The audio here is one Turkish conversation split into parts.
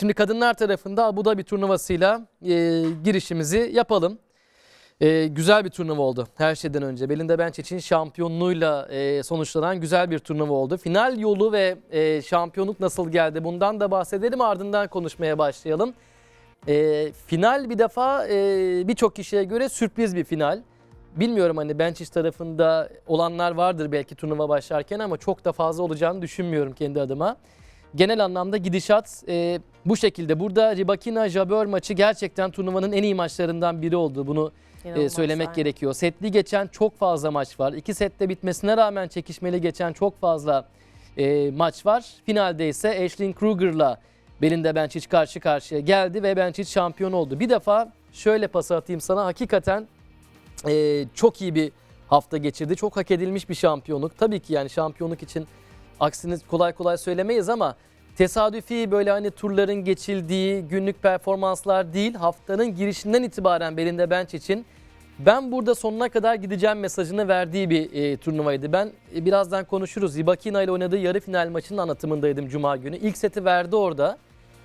Şimdi kadınlar tarafında Abu Dhabi turnuvasıyla e, girişimizi yapalım. E, güzel bir turnuva oldu her şeyden önce. Belinda Bencic şampiyonluğuyla e, sonuçlanan güzel bir turnuva oldu. Final yolu ve e, şampiyonluk nasıl geldi bundan da bahsedelim ardından konuşmaya başlayalım. E, final bir defa e, birçok kişiye göre sürpriz bir final. Bilmiyorum hani Bencic tarafında olanlar vardır belki turnuva başlarken ama çok da fazla olacağını düşünmüyorum kendi adıma. Genel anlamda gidişat e, bu şekilde. Burada Ribakina Jabeur maçı gerçekten turnuvanın en iyi maçlarından biri oldu. Bunu e, söylemek aynen. gerekiyor. Setli geçen çok fazla maç var. İki sette bitmesine rağmen çekişmeli geçen çok fazla e, maç var. Finalde ise Ashley Kruger'la Belinda Bencic karşı karşıya geldi ve Bencic şampiyon oldu. Bir defa şöyle pas atayım sana. Hakikaten e, çok iyi bir hafta geçirdi. Çok hak edilmiş bir şampiyonluk. Tabii ki yani şampiyonluk için aksini kolay kolay söylemeyiz ama tesadüfi böyle hani turların geçildiği günlük performanslar değil haftanın girişinden itibaren Belinda Bencic'in ben burada sonuna kadar gideceğim mesajını verdiği bir e, turnuvaydı. Ben e, birazdan konuşuruz. Ibakina ile oynadığı yarı final maçının anlatımındaydım Cuma günü. İlk seti verdi orada.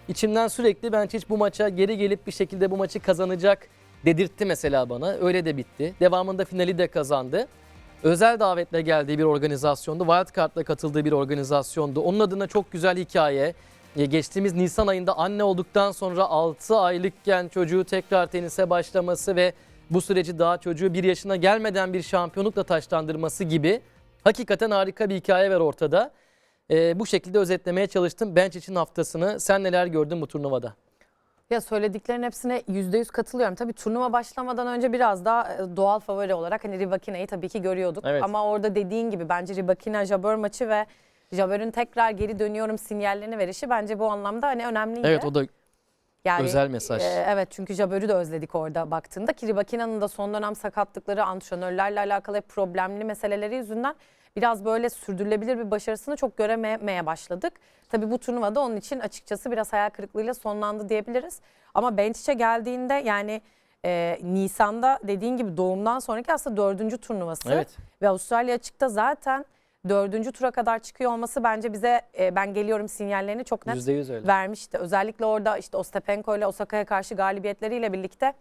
İçimden sürekli Bencic bu maça geri gelip bir şekilde bu maçı kazanacak dedirtti mesela bana. Öyle de bitti. Devamında finali de kazandı. Özel davetle geldiği bir organizasyondu. Wildcard'la katıldığı bir organizasyondu. Onun adına çok güzel hikaye. E, Geçtiğimiz Nisan ayında anne olduktan sonra 6 aylıkken çocuğu tekrar tenise başlaması ve bu süreci daha çocuğu 1 yaşına gelmeden bir şampiyonlukla taşlandırması gibi hakikaten harika bir hikaye var ortada. E, bu şekilde özetlemeye çalıştım Bench için haftasını. Sen neler gördün bu turnuvada? Ya söylediklerin hepsine %100 katılıyorum. Tabii turnuva başlamadan önce biraz daha e, doğal favori olarak hani Ribakina'yı tabii ki görüyorduk. Evet. Ama orada dediğin gibi bence Ribakina Jabeur maçı ve Jabeur'ün tekrar geri dönüyorum sinyallerini verişi bence bu anlamda hani önemliydi. Evet o da Yani, özel mesaj. e, evet çünkü Jabeur'ü de özledik orada baktığında ki Ribakina'nın da son dönem sakatlıkları antrenörlerle alakalı hep problemli meseleleri yüzünden biraz böyle sürdürülebilir bir başarısını çok görememeye başladık. Tabii bu turnuvada onun için açıkçası biraz hayal kırıklığıyla sonlandı diyebiliriz. Ama Bencic'e geldiğinde yani e, Nisan'da dediğin gibi doğumdan sonraki aslında dördüncü turnuvası. Evet. Ve Avustralya açıkta zaten dördüncü tura kadar çıkıyor olması bence bize e, ben geliyorum sinyallerini çok net %100 öyle. vermişti. Özellikle orada işte Ostapenko ile Osaka'ya karşı galibiyetleriyle birlikte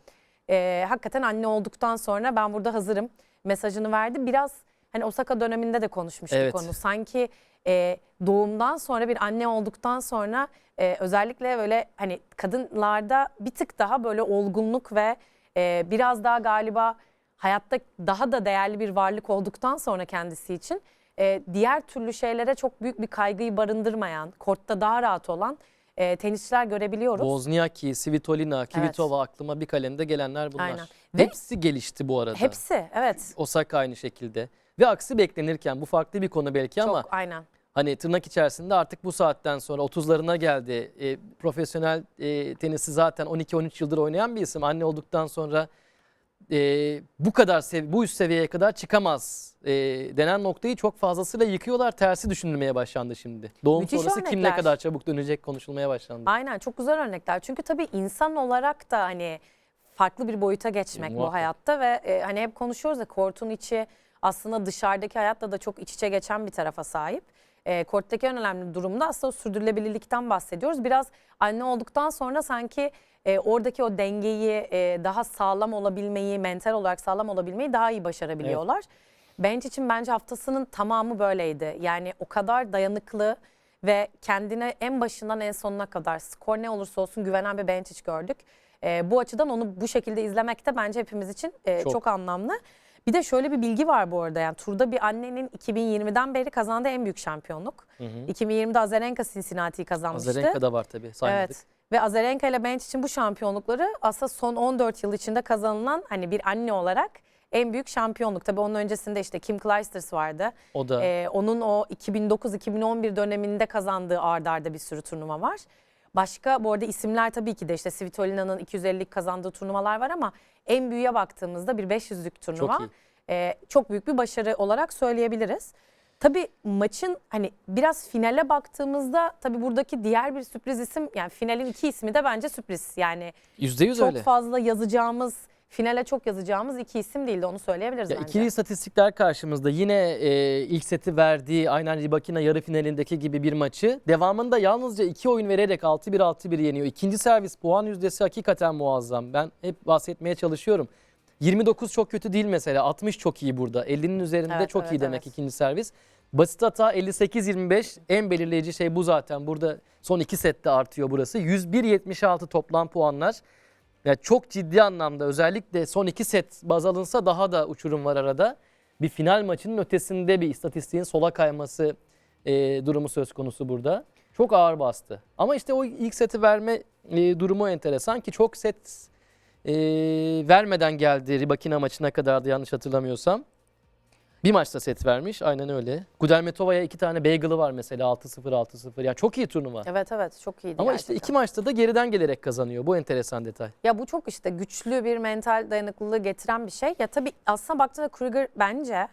e, hakikaten anne olduktan sonra ben burada hazırım mesajını verdi. Biraz hani Osaka döneminde de konuşmuştuk Evet. onu. Sanki e, doğumdan sonra bir anne olduktan sonra e, özellikle böyle hani kadınlarda bir tık daha böyle olgunluk ve e, biraz daha galiba hayatta daha da değerli bir varlık olduktan sonra kendisi için e, diğer türlü şeylere çok büyük bir kaygıyı barındırmayan, kortta daha rahat olan e, tenisçiler görebiliyoruz. Wozniacki, Svitolina, Kvitova aklıma bir kalemde gelenler bunlar. Aynen. Ve- Hepsi gelişti bu arada. Hepsi evet. Osaka aynı şekilde. Ve aksi beklenirken bu farklı bir konu belki Çok ama aynen. hani tırnak içerisinde artık bu saatten sonra 30'larına geldi. E, profesyonel e, tenisi zaten 12-13 yıldır oynayan bir isim. Anne olduktan sonra e, bu kadar bu üst seviyeye kadar çıkamaz e, denen noktayı çok fazlasıyla yıkıyorlar. Tersi düşünülmeye başlandı şimdi. Doğum Müthiş sonrası kim ne örnekler. kadar çabuk dönecek konuşulmaya başlandı. Aynen çok güzel örnekler. Çünkü tabii insan olarak da hani farklı bir boyuta geçmek bu Muhakkak. hayatta ve e, hani hep konuşuyoruz ya kortun içi aslında dışarıdaki hayatla da çok iç içe geçen bir tarafa sahip. E, korttaki en önemli durumda aslında o sürdürülebilirlikten bahsediyoruz. Biraz anne olduktan sonra sanki e, oradaki o dengeyi e, daha sağlam olabilmeyi, mental olarak sağlam olabilmeyi daha iyi başarabiliyorlar. Bench için bence haftasının tamamı böyleydi. Yani o kadar dayanıklı ve kendine en başından en sonuna kadar skor ne olursa olsun güvenen bir Benčić gördük. Ee, bu açıdan onu bu şekilde izlemek de bence hepimiz için e, Çok. çok. anlamlı. Bir de şöyle bir bilgi var bu arada yani turda bir annenin 2020'den beri kazandığı en büyük şampiyonluk. 2020'de Azarenka Cincinnati'yi kazanmıştı. Azarenka da var tabii saymadık. Evet. Ve Azarenka ile Bench için bu şampiyonlukları aslında son 14 yıl içinde kazanılan hani bir anne olarak en büyük şampiyonluk. Tabii onun öncesinde işte Kim Clijsters vardı. O da Ee, onun o 2009-2011 döneminde kazandığı ard arda bir sürü turnuva var. Başka bu arada isimler tabii ki de işte Svitolina'nın 250'lik kazandığı turnuvalar var ama en büyüğe baktığımızda bir 500'lük turnuva. iyi. Ee, çok büyük bir başarı olarak söyleyebiliriz. Tabii maçın hani biraz finale baktığımızda tabii buradaki diğer bir sürpriz isim yani finalin iki ismi de bence sürpriz. Yani %100 çok öyle. fazla yazacağımız finale çok yazacağımız iki isim değildi onu söyleyebiliriz Ya bence. ikili istatistikler karşımızda. Yine e, ilk seti verdiği aynen Ribakina yarı finalindeki gibi bir maçı. Devamında yalnızca iki oyun vererek 6-1 6-1 yeniyor. İkinci servis puan yüzdesi hakikaten muazzam. Ben hep bahsetmeye çalışıyorum. 29 çok kötü değil mesela. 60 çok iyi burada. 50'nin üzerinde Evet, çok evet, iyi demek evet. ikinci servis. Basit hata 58-25 en belirleyici şey bu zaten. Burada son iki sette artıyor burası. 101-76 toplam puanlar. Ya çok ciddi anlamda özellikle son iki set baz alınsa daha da uçurum var arada. Bir final maçının ötesinde bir istatistiğin sola kayması e, durumu söz konusu burada. Çok ağır bastı. Ama işte o ilk seti verme e, durumu enteresan ki çok set e, vermeden geldi Ribakina maçına kadar da yanlış hatırlamıyorsam. Bir maçta set vermiş aynen öyle. Gudelmetova'ya iki tane bagel'ı var mesela 6-0 6-0. Yani çok iyi turnuva. Evet evet çok iyiydi Ama gerçekten. işte iki maçta da geriden gelerek kazanıyor. Bu enteresan detay. Ya bu çok işte güçlü bir mental dayanıklılığı getiren bir şey. Ya tabii aslına baktığında Kruger bence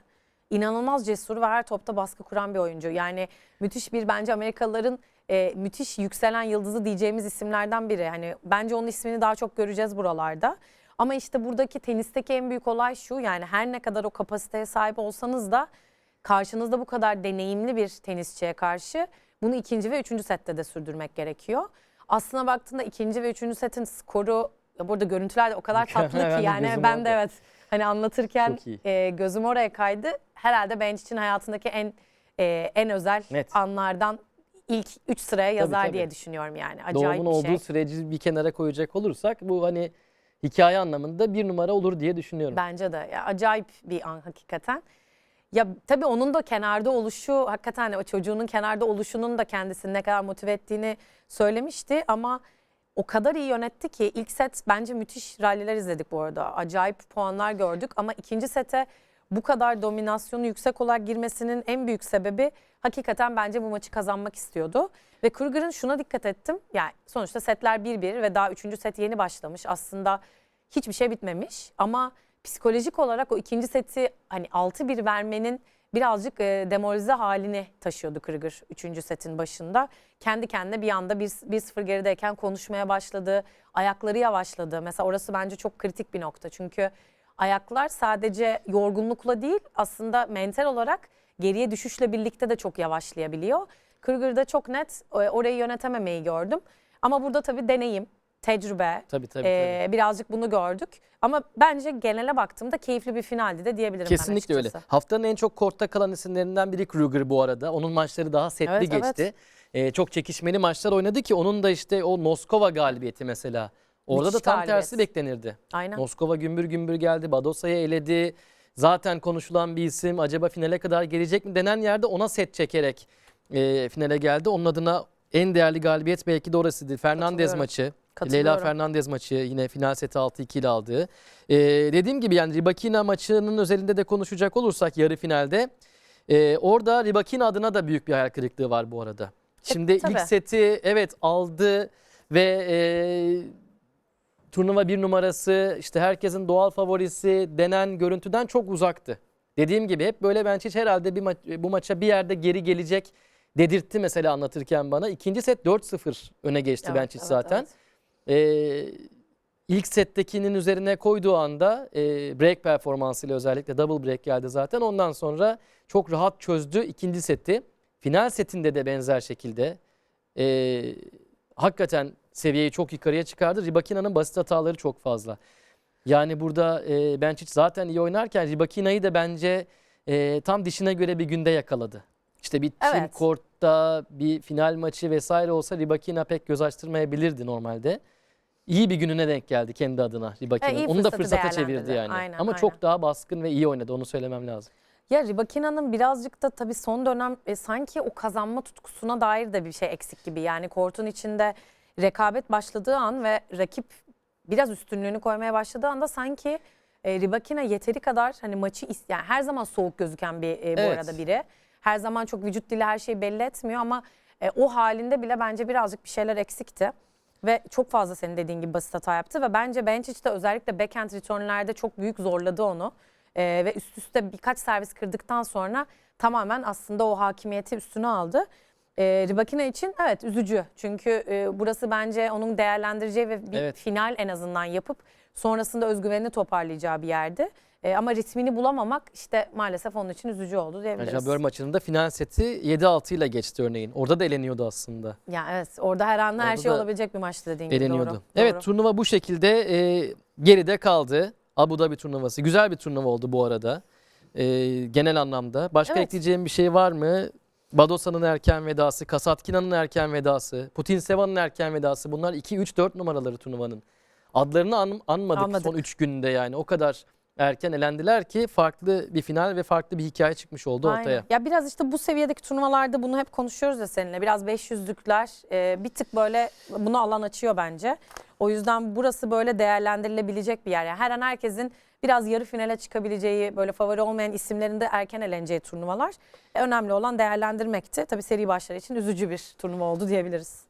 inanılmaz cesur ve her topta baskı kuran bir oyuncu. Yani müthiş bir bence Amerikalıların e, müthiş yükselen yıldızı diyeceğimiz isimlerden biri. Hani bence onun ismini daha çok göreceğiz buralarda. Ama işte buradaki tenisteki en büyük olay şu yani her ne kadar o kapasiteye sahip olsanız da karşınızda bu kadar deneyimli bir tenisçiye karşı bunu ikinci ve üçüncü sette de sürdürmek gerekiyor. Aslına baktığında ikinci ve üçüncü setin skoru ya burada görüntüler de o kadar tatlı de ki yani ben de orada. evet hani anlatırken e, gözüm oraya kaydı. Herhalde Bench için hayatındaki en e, en özel Net. anlardan ilk üç sıraya yazar tabii. diye düşünüyorum yani. Acayip Doğumun bir şey. olduğu süreci bir kenara koyacak olursak bu hani hikaye anlamında bir numara olur diye düşünüyorum. Bence de ya acayip bir an hakikaten. Ya tabii onun da kenarda oluşu hakikaten o çocuğunun kenarda oluşunun da kendisini ne kadar motive ettiğini söylemişti ama o kadar iyi yönetti ki ilk set bence müthiş ralliler izledik bu arada. Acayip puanlar gördük ama ikinci sete bu kadar dominasyonu yüksek olarak girmesinin en büyük sebebi hakikaten bence bu maçı kazanmak istiyordu. Ve Kruger'ın şuna dikkat ettim. Yani sonuçta setler 1-1 ve daha üçüncü set yeni başlamış. Aslında hiçbir şey bitmemiş ama psikolojik olarak o ikinci seti hani 6-1 vermenin birazcık e, demoralize halini taşıyordu Kruger 3. setin başında. Kendi kendine bir anda 1-0 gerideyken konuşmaya başladı. Ayakları yavaşladı. Mesela orası bence çok kritik bir nokta. Çünkü ayaklar sadece yorgunlukla değil aslında mental olarak geriye düşüşle birlikte de çok yavaşlayabiliyor. Kruger'da çok net e, orayı yönetememeyi gördüm. Ama burada tabii deneyim, tecrübe, Tabii tabii. ee, birazcık bunu gördük. Ama bence genele baktığımda keyifli bir finaldi de diyebilirim Kesinlikle ben öyle. Haftanın en çok kortta kalan isimlerinden biri Kruger bu arada. Onun maçları daha setli Evet, evet. geçti. Ee, çok çekişmeli maçlar oynadı ki onun da işte o Moskova galibiyeti mesela. Orada Müthiş da tam galibiyet. tersi beklenirdi. Aynen. Moskova gümbür gümbür geldi. Badosa'yı eledi. Zaten konuşulan bir isim. Acaba finale kadar gelecek mi denen yerde ona set çekerek e, finale geldi. Onun adına en değerli galibiyet belki de orasıydı. Fernandez maçı. Leyla. Fernandez maçı yine final seti 6-2 ile aldığı. Ee, dediğim gibi yani Ribakina maçının özelinde de konuşacak olursak yarı finalde e, orada Ribakina adına da büyük bir hayal kırıklığı var bu arada. Şimdi tabii. ilk seti evet aldı ve e, turnuva bir numarası işte herkesin doğal favorisi denen görüntüden çok uzaktı. Dediğim gibi hep böyle ben hiç herhalde bir ma- bu maça bir yerde geri gelecek dedirtti mesela anlatırken bana. İkinci set 4-0 öne geçti Evet, Benčić evet, zaten. evet. Ee, ilk settekinin üzerine koyduğu anda e, break performansıyla özellikle double break geldi zaten. Ondan sonra çok rahat çözdü ikinci seti. Final setinde de benzer şekilde e, hakikaten seviyeyi çok yukarıya çıkardı. Ribakina'nın basit hataları çok fazla. Yani burada e, Benčić zaten iyi oynarken Ribakina'yı da bence e, tam dişine göre bir günde yakaladı. İşte bir Evet. kortta bir final maçı vesaire olsa Ribakina pek göz açtırmayabilirdi normalde. İyi bir gününe denk geldi kendi adına Ribakina. E, onu da fırsata çevirdi yani. Aynen, Ama aynen. çok daha baskın ve iyi oynadı onu söylemem lazım. Ya Ribakina'nın birazcık da tabii son dönem e, sanki o kazanma tutkusuna dair de bir şey eksik gibi. Yani kortun içinde rekabet başladığı an ve rakip biraz üstünlüğünü koymaya başladığı anda sanki e, Ribakina yeteri kadar hani maçı is- yani her zaman soğuk gözüken bir e, bu Evet. arada biri. Her zaman çok vücut dili her şeyi belli etmiyor ama e, o halinde bile bence birazcık bir şeyler eksikti. Ve çok fazla senin dediğin gibi basit hata yaptı ve bence Benčić de özellikle backhand returnlerde çok büyük zorladı onu. Ee, ve üst üste birkaç servis kırdıktan sonra tamamen aslında o hakimiyeti üstüne aldı. E, Ribakina için evet üzücü. Çünkü e, burası bence onun değerlendireceği ve bir Evet. final en azından yapıp sonrasında özgüvenini toparlayacağı bir yerdi. E, ama ritmini bulamamak işte maalesef onun için üzücü oldu diyebiliriz. Jabeur maçının da final seti 7-6 ile geçti örneğin. Orada da eleniyordu aslında. Ya evet orada her an her Orada şey da olabilecek bir maçtı dediğin gibi Eleniyordu. doğru. Evet Doğru. turnuva bu şekilde e, geride kaldı. Abu Dhabi turnuvası. Güzel bir turnuva oldu bu arada. E, genel anlamda. Başka Evet. ekleyeceğim bir şey var mı? Badosa'nın erken vedası, Kasatkina'nın erken vedası, Putin Seva'nın erken vedası. Bunlar 2 3 4 numaraları turnuvanın. Adlarını an- anmadık, Anmadık. son 3 günde yani. O kadar erken elendiler ki farklı bir final ve farklı bir hikaye çıkmış oldu Aynen. ortaya. Ya biraz işte bu seviyedeki turnuvalarda bunu hep konuşuyoruz ya seninle. Biraz 500'lükler e, bir tık böyle bunu alan açıyor bence. O yüzden burası böyle değerlendirilebilecek bir yer. Yani her an herkesin biraz yarı finale çıkabileceği, böyle favori olmayan isimlerin de erken eleneceği turnuvalar. E, önemli olan değerlendirmekti. Tabii seri başları için üzücü bir turnuva oldu diyebiliriz.